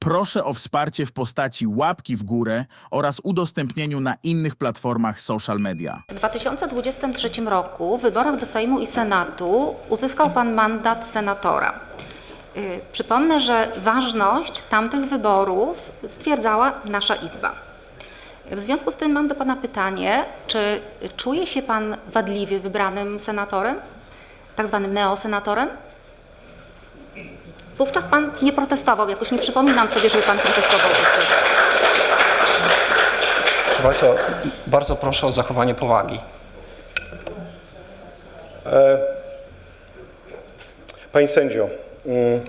proszę o wsparcie w postaci łapki w górę oraz udostępnieniu na innych platformach social media. W 2023 roku w wyborach do Sejmu i Senatu uzyskał Pan mandat senatora. Y, Przypomnę, że ważność tamtych wyborów stwierdzała nasza Izba. W związku z tym mam do Pana pytanie, czy czuje się Pan wadliwie wybranym senatorem, tak zwanym neosenatorem? Wówczas Pan nie protestował, jakoś nie przypominam sobie, żeby Pan protestował. Proszę Państwa, bardzo proszę o zachowanie powagi. Panie sędzio, mm,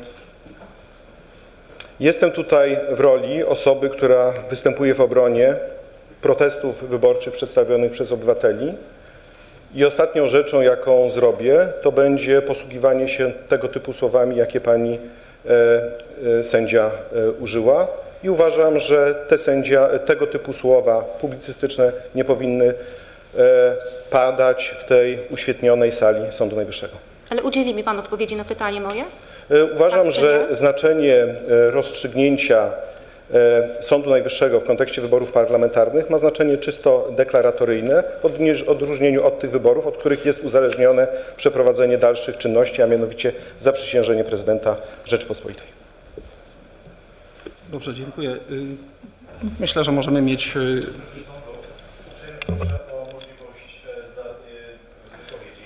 jestem tutaj w roli osoby, która występuje w obronie protestów wyborczych przedstawionych przez obywateli i ostatnią rzeczą, jaką zrobię, to będzie posługiwanie się tego typu słowami, jakie pani e, e, sędzia e, użyła i uważam, że te sędzia, tego typu słowa publicystyczne nie powinny padać w tej uświetnionej sali Sądu Najwyższego. Ale udzieli mi Pan odpowiedzi na pytanie moje? Uważam, Tak że nie? znaczenie rozstrzygnięcia Sądu Najwyższego w kontekście wyborów parlamentarnych ma znaczenie czysto deklaratoryjne, w odróżnieniu od tych wyborów, od których jest uzależnione przeprowadzenie dalszych czynności, a mianowicie zaprzysiężenie prezydenta Rzeczpospolitej. Dobrze, dziękuję. Y, Myślę, że możemy mieć y,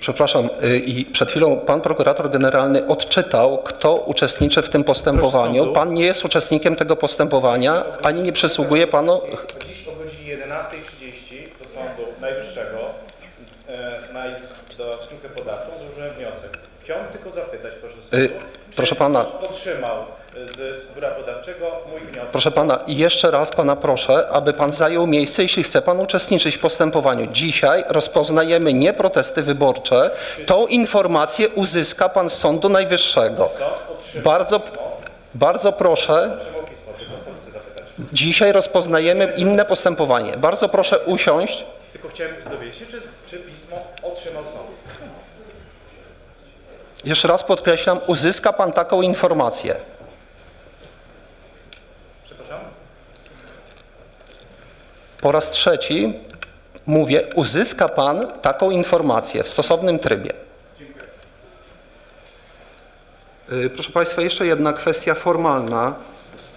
Przepraszam, y, i przed chwilą pan prokurator generalny odczytał, kto uczestniczy w tym postępowaniu. Pan nie jest uczestnikiem tego postępowania, ani nie przysługuje panu. Dziś o godzinie 11.30 do Sądu Najwyższego e, na izb, do spółkę podatku złożyłem wniosek. Chciałbym tylko zapytać, proszę sądu, Y, czy proszę pana. sąd otrzymał z biura podawczego? Proszę pana, jeszcze raz pana proszę, aby pan zajął miejsce, jeśli chce pan uczestniczyć w postępowaniu. Dzisiaj rozpoznajemy nie protesty wyborcze. Tą informację uzyska pan z Sądu Najwyższego. Bardzo, bardzo proszę. Dzisiaj rozpoznajemy inne postępowanie. Bardzo proszę usiąść. Tylko chciałem dowiedzieć się, czy, czy pismo otrzymał sąd. Jeszcze raz podkreślam, uzyska pan taką informację. Przepraszam? Po raz trzeci mówię, uzyska pan taką informację w stosownym trybie. Y, Proszę Państwa, jeszcze jedna kwestia formalna.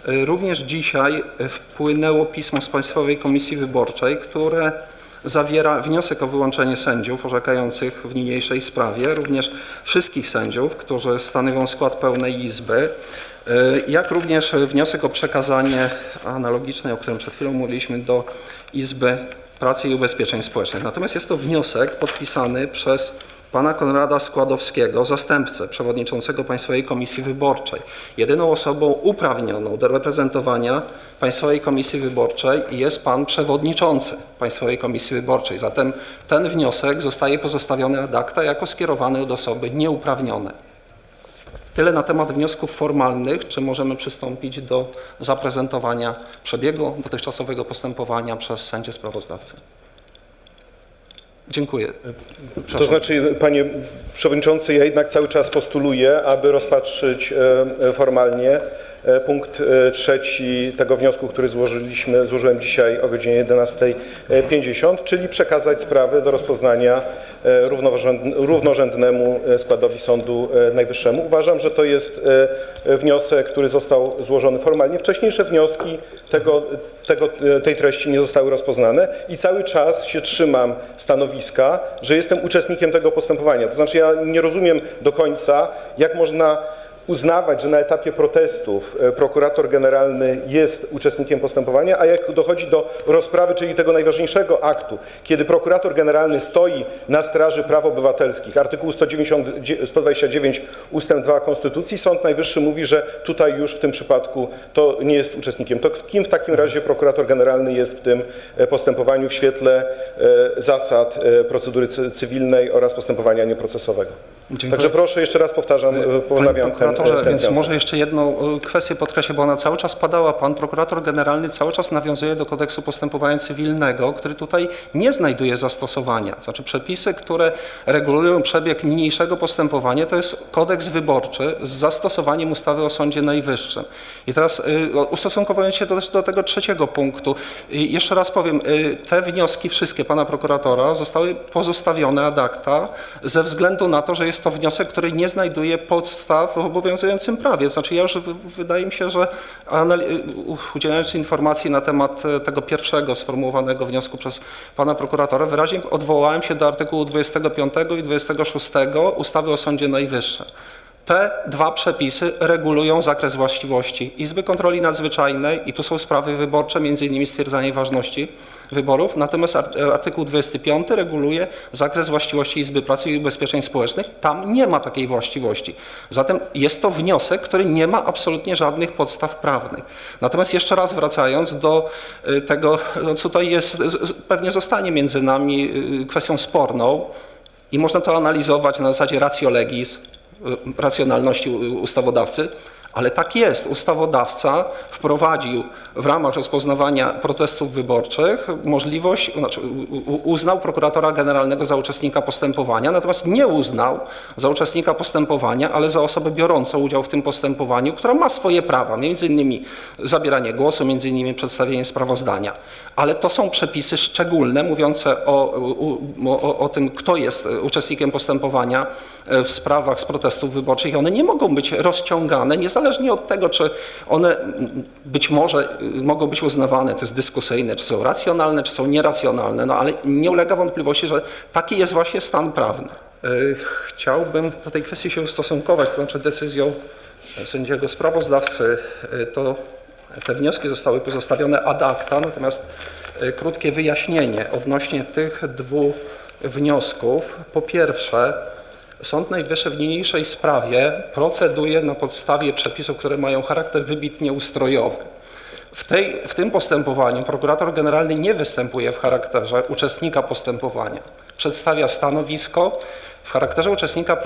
Y, Również dzisiaj y, wpłynęło pismo z Państwowej Komisji Wyborczej, które zawiera wniosek o wyłączenie sędziów orzekających w niniejszej sprawie, również wszystkich sędziów, którzy stanowią skład pełnej Izby, y, jak również wniosek o przekazanie analogicznej, o którym przed chwilą mówiliśmy, do Izby Pracy i Ubezpieczeń Społecznych. Natomiast jest to wniosek podpisany przez pana Konrada Składowskiego, zastępcę przewodniczącego Państwowej Komisji Wyborczej. Jedyną osobą uprawnioną do reprezentowania Państwowej Komisji Wyborczej jest pan przewodniczący Państwowej Komisji Wyborczej. Zatem ten wniosek zostaje pozostawiony ad acta jako skierowany od osoby nieuprawnione. Tyle na temat wniosków formalnych. Czy możemy przystąpić do zaprezentowania przebiegu dotychczasowego postępowania przez sędzię sprawozdawcę? Dziękuję. To znaczy, panie przewodniczący, ja jednak cały czas postuluję, aby rozpatrzyć e, formalnie punkt e, trzeci tego wniosku, który złożyliśmy, złożyłem dzisiaj o godzinie 11.50, czyli przekazać sprawę do rozpoznania e, równorzędn- równorzędnemu e, składowi Sądu e, Najwyższemu. Uważam, że to jest e, wniosek, który został złożony formalnie. Wcześniejsze wnioski tego, tego, e, tej treści nie zostały rozpoznane i cały czas się trzymam stanowiska, że jestem uczestnikiem tego postępowania. To znaczy ja nie rozumiem do końca, jak można uznawać, że na etapie protestów e, prokurator generalny jest uczestnikiem postępowania, a jak dochodzi do rozprawy, czyli tego najważniejszego aktu, kiedy prokurator generalny stoi na straży praw obywatelskich, artykuł 190, 129 ustęp 2 Konstytucji, Sąd Najwyższy mówi, że tutaj już w tym przypadku to nie jest uczestnikiem. To kim w takim razie prokurator generalny jest w tym e, postępowaniu w świetle e, zasad procedury cy- cywilnej oraz postępowania nieprocesowego? Dziękuję. Także proszę, jeszcze raz powtarzam, e, ponawiam ten, ten więc wniosek. może jeszcze jedną y, kwestię podkreślę, bo ona cały czas padała. Pan prokurator generalny cały czas nawiązuje do kodeksu postępowania cywilnego, który tutaj nie znajduje zastosowania. Znaczy przepisy, które regulują przebieg niniejszego postępowania, to jest kodeks wyborczy z zastosowaniem ustawy o Sądzie Najwyższym. I teraz y, ustosunkowując się do, do tego trzeciego punktu, jeszcze raz powiem, te wnioski wszystkie pana prokuratora zostały pozostawione ad acta ze względu na to, że jest to wniosek, który nie znajduje podstaw w obowiązującym prawie. Znaczy ja już wydaje mi się, że udzielając informacji na temat e, tego pierwszego sformułowanego wniosku przez pana prokuratora, wyraźnie odwołałem się do artykułu 25 i 26 ustawy o Sądzie Najwyższym. Te dwa przepisy regulują zakres właściwości Izby Kontroli Nadzwyczajnej i tu są sprawy wyborcze, między innymi stwierdzanie ważności wyborów, natomiast art- artykuł 25 reguluje zakres właściwości Izby Pracy i Ubezpieczeń Społecznych. Tam nie ma takiej właściwości. Zatem jest to wniosek, który nie ma absolutnie żadnych podstaw prawnych. Natomiast jeszcze raz wracając do y, tego, no, co tutaj jest, pewnie zostanie między nami y, kwestią sporną, i można to analizować na zasadzie ratio legis, y, racjonalności ustawodawcy, ale tak jest. Ustawodawca wprowadził w ramach rozpoznawania protestów wyborczych możliwość, znaczy uznał prokuratora generalnego za uczestnika postępowania, natomiast nie uznał za uczestnika postępowania, ale za osobę biorącą udział w tym postępowaniu, która ma swoje prawa, między innymi zabieranie głosu, między innymi przedstawienie sprawozdania. Ale to są przepisy szczególne, mówiące o, o, o tym, kto jest uczestnikiem postępowania e, w sprawach z protestów wyborczych i one nie mogą być rozciągane, niezależnie od tego, czy one być może mogą być uznawane, to jest dyskusyjne, czy są racjonalne, czy są nieracjonalne, no ale nie ulega wątpliwości, że taki jest właśnie stan prawny. E, Chciałbym do tej kwestii się ustosunkować, to znaczy decyzją sędziego sprawozdawcy, e, to te wnioski zostały pozostawione ad acta, natomiast krótkie wyjaśnienie odnośnie tych dwóch wniosków. Po pierwsze, Sąd Najwyższy w niniejszej sprawie proceduje na podstawie przepisów, które mają charakter wybitnie ustrojowy. W, tej, w tym postępowaniu prokurator generalny nie występuje w charakterze uczestnika postępowania. Przedstawia stanowisko. W charakterze uczestnika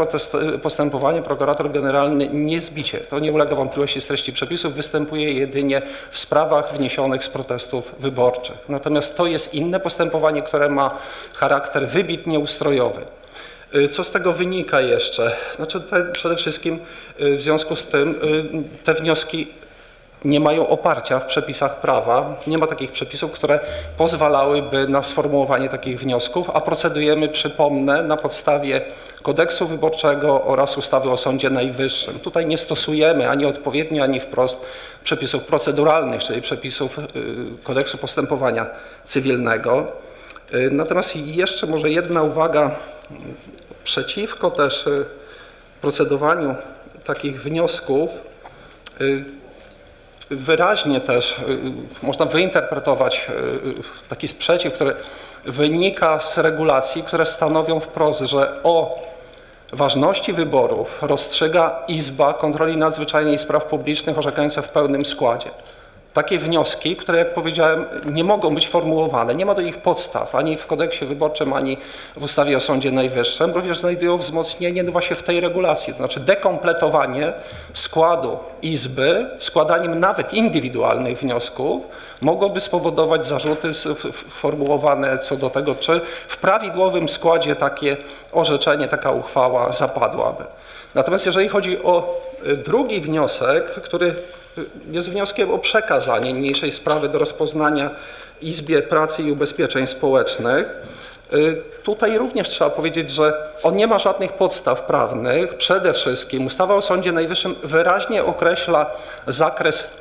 postępowania prokurator generalny niezbicie, to nie ulega wątpliwości z treści przepisów, występuje jedynie w sprawach wniesionych z protestów wyborczych. Natomiast to jest inne postępowanie, które ma charakter wybitnie ustrojowy. Y, Co z tego wynika jeszcze? Znaczy te, przede wszystkim y, w związku z tym y, te wnioski nie mają oparcia w przepisach prawa. Nie ma takich przepisów, które pozwalałyby na sformułowanie takich wniosków, a procedujemy, przypomnę, na podstawie kodeksu wyborczego oraz ustawy o Sądzie Najwyższym. Tutaj nie stosujemy ani odpowiednio, ani wprost przepisów proceduralnych, czyli przepisów y, kodeksu postępowania cywilnego. Y, Natomiast jeszcze może jedna uwaga przeciwko też y, procedowaniu takich wniosków. Y, Wyraźnie też y, można wyinterpretować y, taki sprzeciw, który wynika z regulacji, które stanowią wprost, że o ważności wyborów rozstrzyga Izba Kontroli Nadzwyczajnej i Spraw Publicznych orzekająca w pełnym składzie. Takie wnioski, które jak powiedziałem nie mogą być formułowane, nie ma do nich podstaw ani w kodeksie wyborczym, ani w ustawie o Sądzie Najwyższym, również znajdują wzmocnienie właśnie w tej regulacji, to znaczy dekompletowanie składu Izby składaniem nawet indywidualnych wniosków mogłoby spowodować zarzuty formułowane co do tego, czy w prawidłowym składzie takie orzeczenie, taka uchwała zapadłaby. Natomiast jeżeli chodzi o y, drugi wniosek, który jest wnioskiem o przekazanie niniejszej sprawy do rozpoznania Izbie Pracy i Ubezpieczeń Społecznych, y, tutaj również trzeba powiedzieć, że on nie ma żadnych podstaw prawnych. Przede wszystkim ustawa o Sądzie Najwyższym wyraźnie określa zakres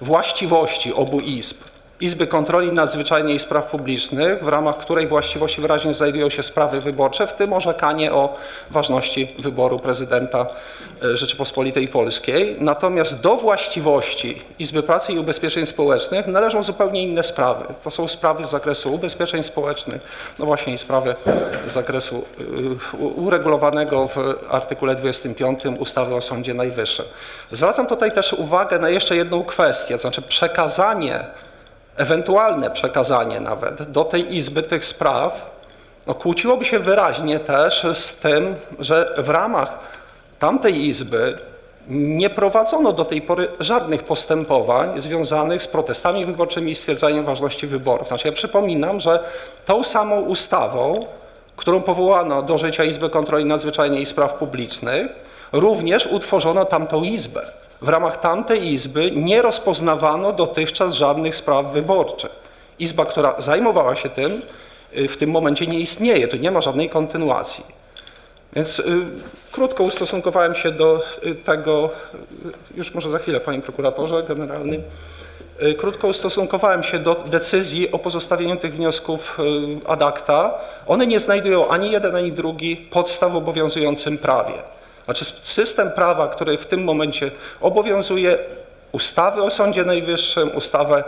właściwości obu izb. Izby Kontroli Nadzwyczajnej i Spraw Publicznych, w ramach której właściwości wyraźnie znajdują się sprawy wyborcze, w tym orzekanie o ważności wyboru prezydenta e, Rzeczypospolitej Polskiej. Natomiast do właściwości Izby Pracy i Ubezpieczeń Społecznych należą zupełnie inne sprawy. To są sprawy z zakresu ubezpieczeń społecznych, no właśnie i sprawy z zakresu u- uregulowanego w artykule 25 ustawy o Sądzie Najwyższym. Zwracam tutaj też uwagę na jeszcze jedną kwestię, to znaczy przekazanie ewentualne przekazanie nawet do tej Izby tych spraw no, kłóciłoby się wyraźnie też z tym, że w ramach tamtej Izby nie prowadzono do tej pory żadnych postępowań związanych z protestami wyborczymi i stwierdzaniem ważności wyborów. Znaczy ja przypominam, że tą samą ustawą, którą powołano do życia Izby Kontroli Nadzwyczajnej i Spraw Publicznych, również utworzono tamtą Izbę. W ramach tamtej Izby nie rozpoznawano dotychczas żadnych spraw wyborczych. Izba, która zajmowała się tym, y, w tym momencie nie istnieje, tu nie ma żadnej kontynuacji. Więc y, krótko ustosunkowałem się do y, tego, y, już może za chwilę, panie prokuratorze generalny, y, krótko ustosunkowałem się do decyzji o pozostawieniu tych wniosków y, ad acta. One nie znajdują ani jeden, ani drugi podstaw obowiązującym prawie. Znaczy system prawa, który w tym momencie obowiązuje, ustawy o Sądzie Najwyższym, ustawę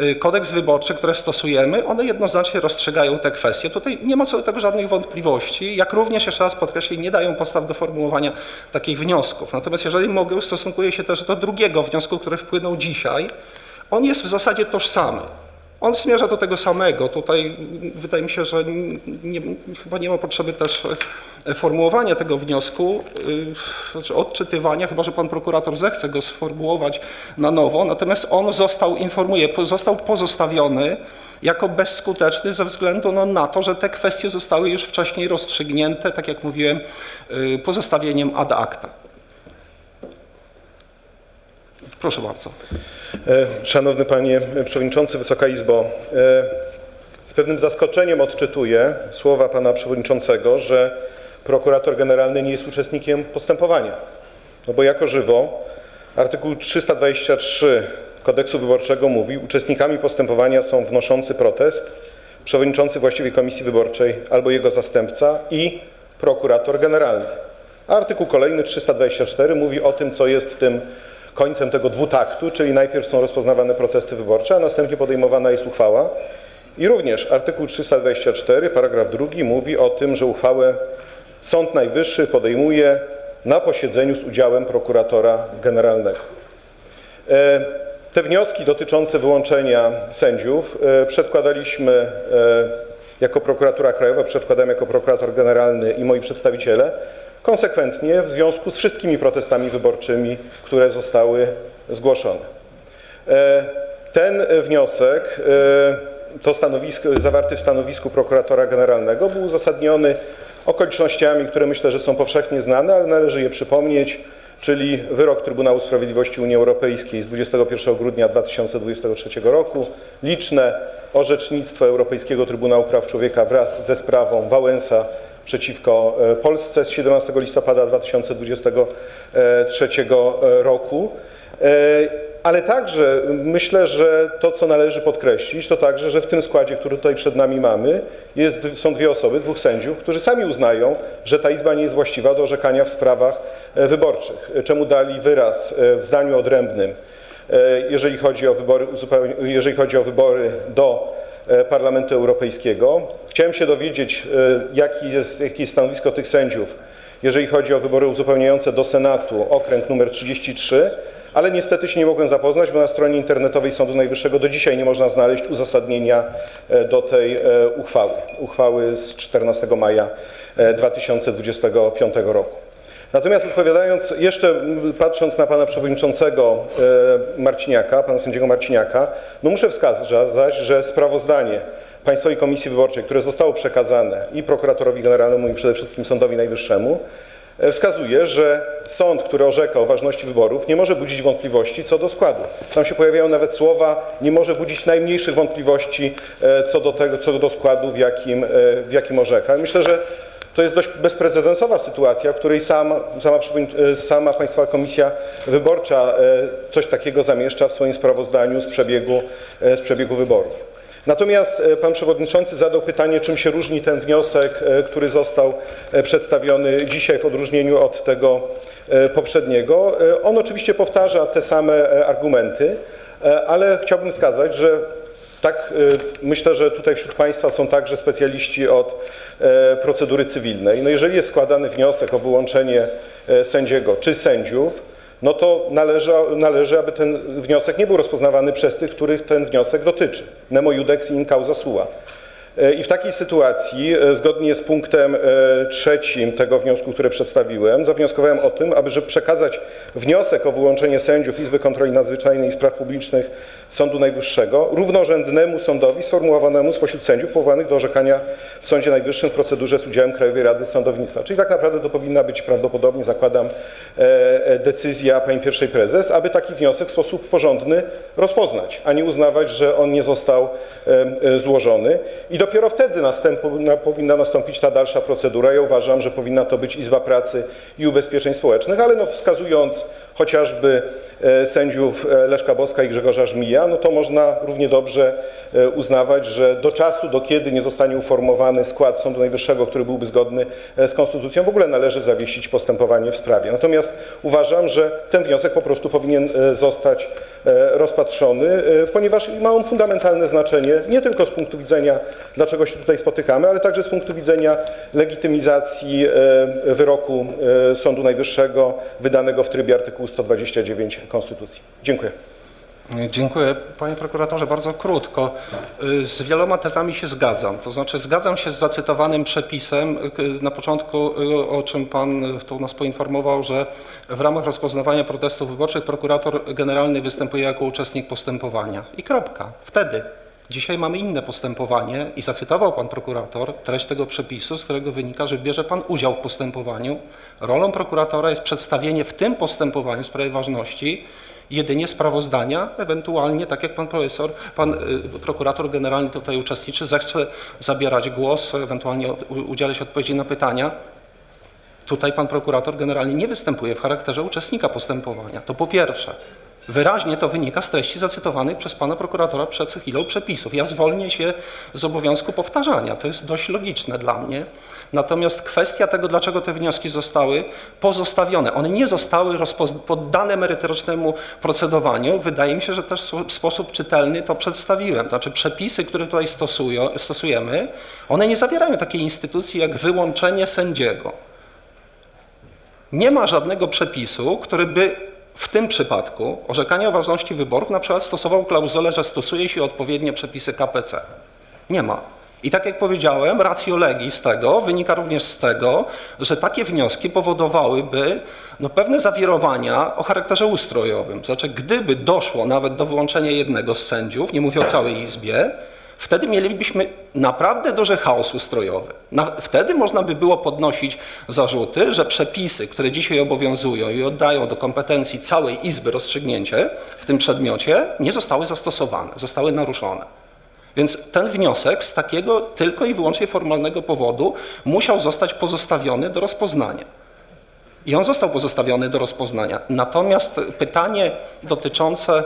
y, kodeks wyborczy, które stosujemy, one jednoznacznie rozstrzygają te kwestie. Tutaj nie ma co do tego żadnych wątpliwości, jak również, jeszcze raz podkreślę, nie dają podstaw do formułowania takich wniosków. Natomiast jeżeli mogę, ustosunkuję się też do drugiego wniosku, który wpłynął dzisiaj. On jest w zasadzie tożsamy. On zmierza do tego samego. Tutaj wydaje mi się, że nie, chyba nie ma potrzeby też e, formułowania tego wniosku, y, znaczy odczytywania, chyba że pan prokurator zechce go sformułować na nowo. Natomiast on został, informuję, został pozostawiony jako bezskuteczny ze względu no, na to, że te kwestie zostały już wcześniej rozstrzygnięte, tak jak mówiłem, y, pozostawieniem ad acta. Proszę bardzo. E, Szanowny Panie Przewodniczący, Wysoka Izbo, e, z pewnym zaskoczeniem odczytuję słowa Pana Przewodniczącego, że prokurator generalny nie jest uczestnikiem postępowania. No bo jako żywo artykuł 323 kodeksu wyborczego mówi, uczestnikami postępowania są wnoszący protest, przewodniczący właściwej komisji wyborczej albo jego zastępca i prokurator generalny. A artykuł kolejny 324 mówi o tym, co jest tym końcem tego dwutaktu, czyli najpierw są rozpoznawane protesty wyborcze, a następnie podejmowana jest uchwała. I również artykuł 324, paragraf drugi mówi o tym, że uchwałę Sąd Najwyższy podejmuje na posiedzeniu z udziałem prokuratora generalnego. E, Te wnioski dotyczące wyłączenia sędziów e, przedkładaliśmy e, jako prokuratura krajowa, przedkładałem jako prokurator generalny i moi przedstawiciele konsekwentnie w związku z wszystkimi protestami wyborczymi, które zostały zgłoszone. E, Ten wniosek, e, to stanowisko, zawarty w stanowisku prokuratora generalnego, był uzasadniony okolicznościami, które myślę, że są powszechnie znane, ale należy je przypomnieć, czyli wyrok Trybunału Sprawiedliwości Unii Europejskiej z 21 grudnia 2023 roku, liczne orzecznictwo Europejskiego Trybunału Praw Człowieka wraz ze sprawą Wałęsa przeciwko e, Polsce z 17 listopada 2023 roku. E, Ale także myślę, że to, co należy podkreślić, to także, że w tym składzie, który tutaj przed nami mamy, jest, są dwie osoby, dwóch sędziów, którzy sami uznają, że ta Izba nie jest właściwa do orzekania w sprawach e, wyborczych, czemu dali wyraz e, w zdaniu odrębnym, e, jeżeli chodzi o wybory, jeżeli chodzi o wybory do e, Parlamentu Europejskiego. Chciałem się dowiedzieć, e, jaki jest, jakie jest stanowisko tych sędziów, jeżeli chodzi o wybory uzupełniające do Senatu, okręg numer 33, ale niestety się nie mogłem zapoznać, bo na stronie internetowej Sądu Najwyższego do dzisiaj nie można znaleźć uzasadnienia e, do tej e, uchwały, uchwały z 14 maja e, 2025 roku. Natomiast odpowiadając, jeszcze patrząc na pana przewodniczącego e, Marciniaka, pana sędziego Marciniaka, no muszę wskazać, że sprawozdanie Państwowej Komisji Wyborczej, które zostało przekazane i prokuratorowi generalnemu i przede wszystkim Sądowi Najwyższemu, e, wskazuje, że sąd, który orzeka o ważności wyborów, nie może budzić wątpliwości co do składu. Tam się pojawiają nawet słowa, nie może budzić najmniejszych wątpliwości e, co do tego, co do składu, w jakim, w jakim orzeka. Myślę, że to jest dość bezprecedensowa sytuacja, w której sam, sama, e, sama Państwowa Komisja Wyborcza e, coś takiego zamieszcza w swoim sprawozdaniu z przebiegu, e, z przebiegu wyborów. Natomiast pan przewodniczący zadał pytanie, czym się różni ten wniosek, który został przedstawiony dzisiaj w odróżnieniu od tego poprzedniego. On oczywiście powtarza te same argumenty, ale chciałbym wskazać, że tak, y, myślę, że tutaj wśród Państwa są także specjaliści od e, procedury cywilnej. No jeżeli jest składany wniosek o wyłączenie e, sędziego czy sędziów, no to należy, należy, aby ten wniosek nie był rozpoznawany przez tych, których ten wniosek dotyczy. Nemo iudex in causa sua. E, I w takiej sytuacji, e, zgodnie z punktem e, trzecim tego wniosku, który przedstawiłem, zawnioskowałem o tym, aby przekazać wniosek o wyłączenie sędziów Izby Kontroli Nadzwyczajnej i Spraw Publicznych Sądu Najwyższego równorzędnemu sądowi sformułowanemu spośród sędziów powołanych do orzekania w Sądzie Najwyższym w procedurze z udziałem Krajowej Rady Sądownictwa. Czyli tak naprawdę to powinna być prawdopodobnie, zakładam, decyzja pani pierwszej prezes, aby taki wniosek w sposób porządny rozpoznać, a nie uznawać, że on nie został złożony. I dopiero wtedy następu, na, powinna nastąpić ta dalsza procedura. Ja uważam, że powinna to być Izba Pracy i Ubezpieczeń Społecznych, ale no, wskazując chociażby e, sędziów e, Leszka Boska i Grzegorza Żmija, no to można równie dobrze e, uznawać, że do czasu, do kiedy nie zostanie uformowany skład Sądu Najwyższego, który byłby zgodny z konstytucją, w ogóle należy zawiesić postępowanie w sprawie. Natomiast uważam, że ten wniosek po prostu powinien zostać rozpatrzony, ponieważ ma on fundamentalne znaczenie nie tylko z punktu widzenia, dlaczego się tutaj spotykamy, ale także z punktu widzenia legitymizacji wyroku Sądu Najwyższego wydanego w trybie artykułu 129 Konstytucji. Dziękuję. Dziękuję. Panie prokuratorze, bardzo krótko. Y, Z wieloma tezami się zgadzam. To znaczy zgadzam się z zacytowanym przepisem y, na początku, y, o czym Pan tu nas poinformował, że w ramach rozpoznawania protestów wyborczych prokurator generalny występuje jako uczestnik postępowania. I kropka. Wtedy. Dzisiaj mamy inne postępowanie i zacytował Pan prokurator treść tego przepisu, z którego wynika, że bierze Pan udział w postępowaniu. Rolą prokuratora jest przedstawienie w tym postępowaniu w sprawie ważności jedynie sprawozdania, ewentualnie, tak jak pan profesor, pan y, prokurator generalny tutaj uczestniczy, zechce zabierać głos, ewentualnie udzielać odpowiedzi na pytania. Tutaj pan prokurator generalnie nie występuje w charakterze uczestnika postępowania. To po pierwsze. Wyraźnie to wynika z treści zacytowanych przez pana prokuratora przed chwilą przepisów. Ja zwolnię się z obowiązku powtarzania. To jest dość logiczne dla mnie. Natomiast kwestia tego, dlaczego te wnioski zostały pozostawione, one nie zostały poddane merytorycznemu procedowaniu. Wydaje mi się, że też w sposób czytelny to przedstawiłem. Znaczy przepisy, które tutaj stosują, stosujemy, one nie zawierają takiej instytucji jak wyłączenie sędziego. Nie ma żadnego przepisu, który by w tym przypadku orzekania ważności wyborów na przykład stosował klauzulę, że stosuje się odpowiednie przepisy KPC. Nie ma. I tak jak powiedziałem, ratio legis tego wynika również z tego, że takie wnioski powodowałyby no, pewne zawirowania o charakterze ustrojowym. Znaczy, gdyby doszło nawet do wyłączenia jednego z sędziów, nie mówię o całej Izbie, wtedy mielibyśmy naprawdę duży chaos ustrojowy. Na, wtedy można by było podnosić zarzuty, że przepisy, które dzisiaj obowiązują i oddają do kompetencji całej Izby rozstrzygnięcie w tym przedmiocie, nie zostały zastosowane, zostały naruszone. Więc ten wniosek z takiego tylko i wyłącznie formalnego powodu musiał zostać pozostawiony do rozpoznania. I on został pozostawiony do rozpoznania. Natomiast pytanie dotyczące,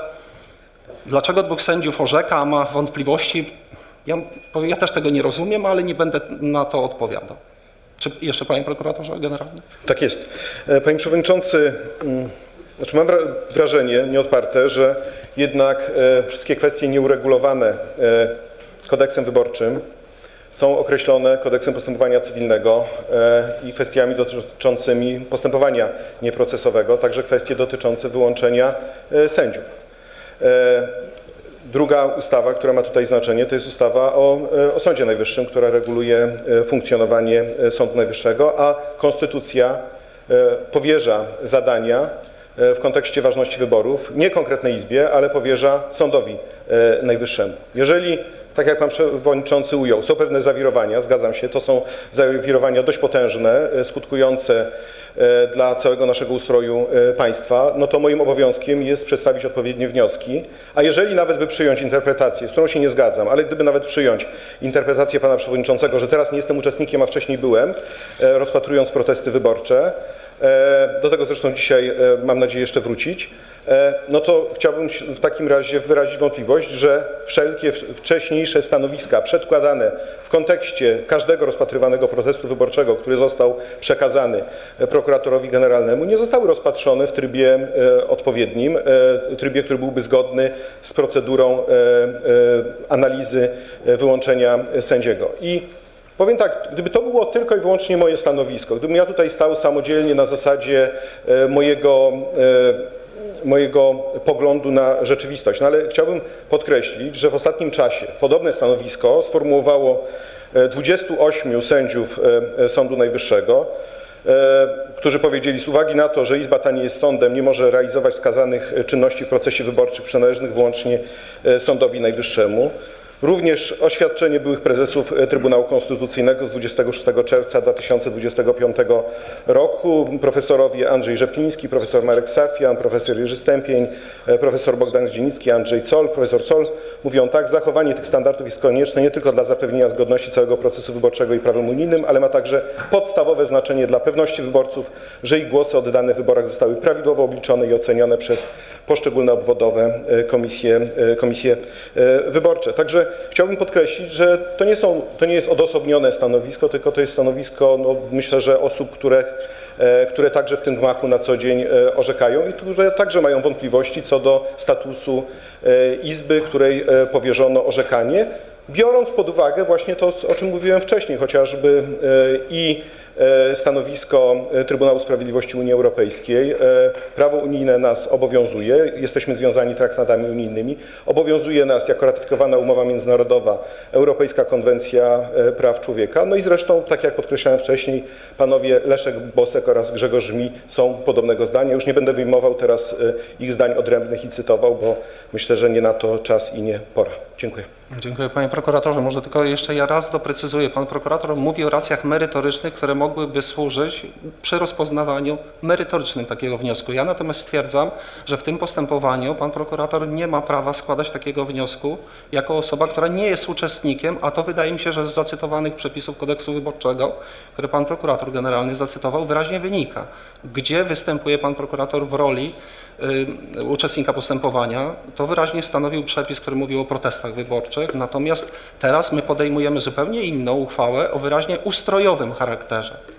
dlaczego dwóch sędziów orzeka, ma wątpliwości, ja, ja też tego nie rozumiem, ale nie będę na to odpowiadał. Czy jeszcze panie prokuratorze generalny? Tak jest. E, Panie Przewodniczący, mm, znaczy mam wra- wrażenie nieodparte, że jednak e, wszystkie kwestie nieuregulowane e, kodeksem wyborczym są określone kodeksem postępowania cywilnego i kwestiami dotyczącymi postępowania nieprocesowego, także kwestie dotyczące wyłączenia sędziów. E, Druga ustawa, która ma tutaj znaczenie, to jest ustawa o, e, o Sądzie Najwyższym, która reguluje e, funkcjonowanie Sądu Najwyższego, a Konstytucja powierza zadania w kontekście ważności wyborów nie konkretnej Izbie, ale powierza Sądowi Najwyższemu. Jeżeli, tak jak Pan Przewodniczący ujął, są pewne zawirowania, zgadzam się, to są zawirowania dość potężne, e, skutkujące e, dla całego naszego ustroju e, państwa, no to moim obowiązkiem jest przedstawić odpowiednie wnioski, a jeżeli nawet by przyjąć interpretację, z którą się nie zgadzam, ale gdyby nawet przyjąć interpretację pana przewodniczącego, że teraz nie jestem uczestnikiem, a wcześniej byłem, rozpatrując protesty wyborcze, do tego zresztą dzisiaj mam nadzieję jeszcze wrócić, no to chciałbym w takim razie wyrazić wątpliwość, że wszelkie wcześniejsze stanowiska przedkładane w kontekście każdego rozpatrywanego protestu wyborczego, który został przekazany e, prokuratorowi generalnemu, nie zostały rozpatrzone w trybie e, odpowiednim, e, trybie, który byłby zgodny z procedurą e, e, analizy e, wyłączenia e, sędziego. I Powiem tak, gdyby to było tylko i wyłącznie moje stanowisko, gdybym ja tutaj stał samodzielnie na zasadzie e, mojego, e, mojego poglądu na rzeczywistość. No ale chciałbym podkreślić, że w ostatnim czasie podobne stanowisko sformułowało e, 28 sędziów e, Sądu Najwyższego, e, którzy powiedzieli z uwagi na to, że Izba ta nie jest sądem, nie może realizować wskazanych e, czynności w procesie wyborczym przynależnych wyłącznie e, Sądowi Najwyższemu. Również oświadczenie byłych prezesów e, Trybunału Konstytucyjnego z 26 czerwca 2025 roku. Profesorowie Andrzej Rzepliński, profesor Marek Safian, profesor Jerzy Stępień, e, profesor Bogdan Zdzinicki, Andrzej Zoll, profesor Zoll mówią tak, zachowanie tych standardów jest konieczne nie tylko dla zapewnienia zgodności całego procesu wyborczego i prawem unijnym, ale ma także podstawowe znaczenie dla pewności wyborców, że ich głosy oddane w wyborach zostały prawidłowo obliczone i ocenione przez poszczególne obwodowe e, komisje, komisje wyborcze. Także chciałbym podkreślić, że to nie, są, to nie jest odosobnione stanowisko, tylko to jest stanowisko, no, myślę, że osób, które, e, które także w tym gmachu na co dzień e, orzekają i które także mają wątpliwości co do statusu e, Izby, której powierzono orzekanie, biorąc pod uwagę właśnie to, o czym mówiłem wcześniej, chociażby i stanowisko e, Trybunału Sprawiedliwości Unii Europejskiej. E, Prawo unijne nas obowiązuje, jesteśmy związani traktatami unijnymi. Obowiązuje nas jako ratyfikowana umowa międzynarodowa Europejska Konwencja e, Praw Człowieka. No i zresztą, tak jak podkreślałem wcześniej, panowie Leszek Bosek oraz Grzegorz Żmi są podobnego zdania. Już nie będę wyjmował teraz e, ich zdań odrębnych i cytował, bo myślę, że nie na to czas i nie pora. Dziękuję. Dziękuję panie prokuratorze. Może tylko jeszcze ja raz doprecyzuję. Pan prokurator mówi o racjach merytorycznych, które mogłyby służyć przy rozpoznawaniu merytorycznym takiego wniosku. Ja natomiast stwierdzam, że w tym postępowaniu pan prokurator nie ma prawa składać takiego wniosku jako osoba, która nie jest uczestnikiem, a to wydaje mi się, że z zacytowanych przepisów kodeksu wyborczego, które pan prokurator generalny zacytował, wyraźnie wynika, gdzie występuje pan prokurator w roli uczestnika postępowania, to wyraźnie stanowił przepis, który mówił o protestach wyborczych, natomiast teraz my podejmujemy zupełnie inną uchwałę o wyraźnie ustrojowym charakterze.